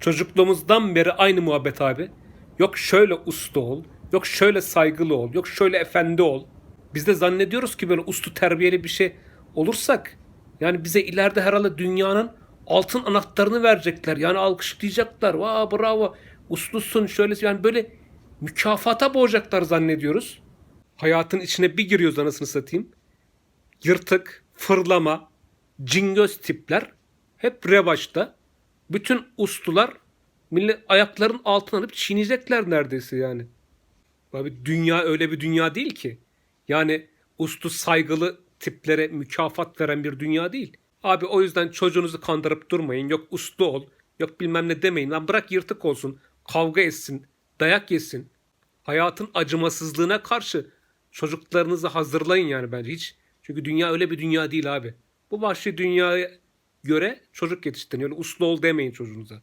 Çocukluğumuzdan beri aynı muhabbet abi. Yok şöyle usta ol, yok şöyle saygılı ol, yok şöyle efendi ol. Biz de zannediyoruz ki böyle uslu terbiyeli bir şey olursak yani bize ileride herhalde dünyanın altın anahtarını verecekler. Yani alkışlayacaklar. Vaa bravo uslusun şöyle yani böyle mükafata boğacaklar zannediyoruz. Hayatın içine bir giriyoruz anasını satayım. Yırtık, fırlama, cingöz tipler hep revaçta. Bütün uslular millet ayakların altına alıp çiğneyecekler neredeyse yani. Abi dünya öyle bir dünya değil ki. Yani uslu saygılı tiplere mükafat veren bir dünya değil. Abi o yüzden çocuğunuzu kandırıp durmayın. Yok uslu ol, yok bilmem ne demeyin. Lan bırak yırtık olsun, kavga etsin, dayak yesin. Hayatın acımasızlığına karşı çocuklarınızı hazırlayın yani bence hiç. Çünkü dünya öyle bir dünya değil abi. Bu vahşi dünyaya göre çocuk yetiştirin. Öyle uslu ol demeyin çocuğunuza.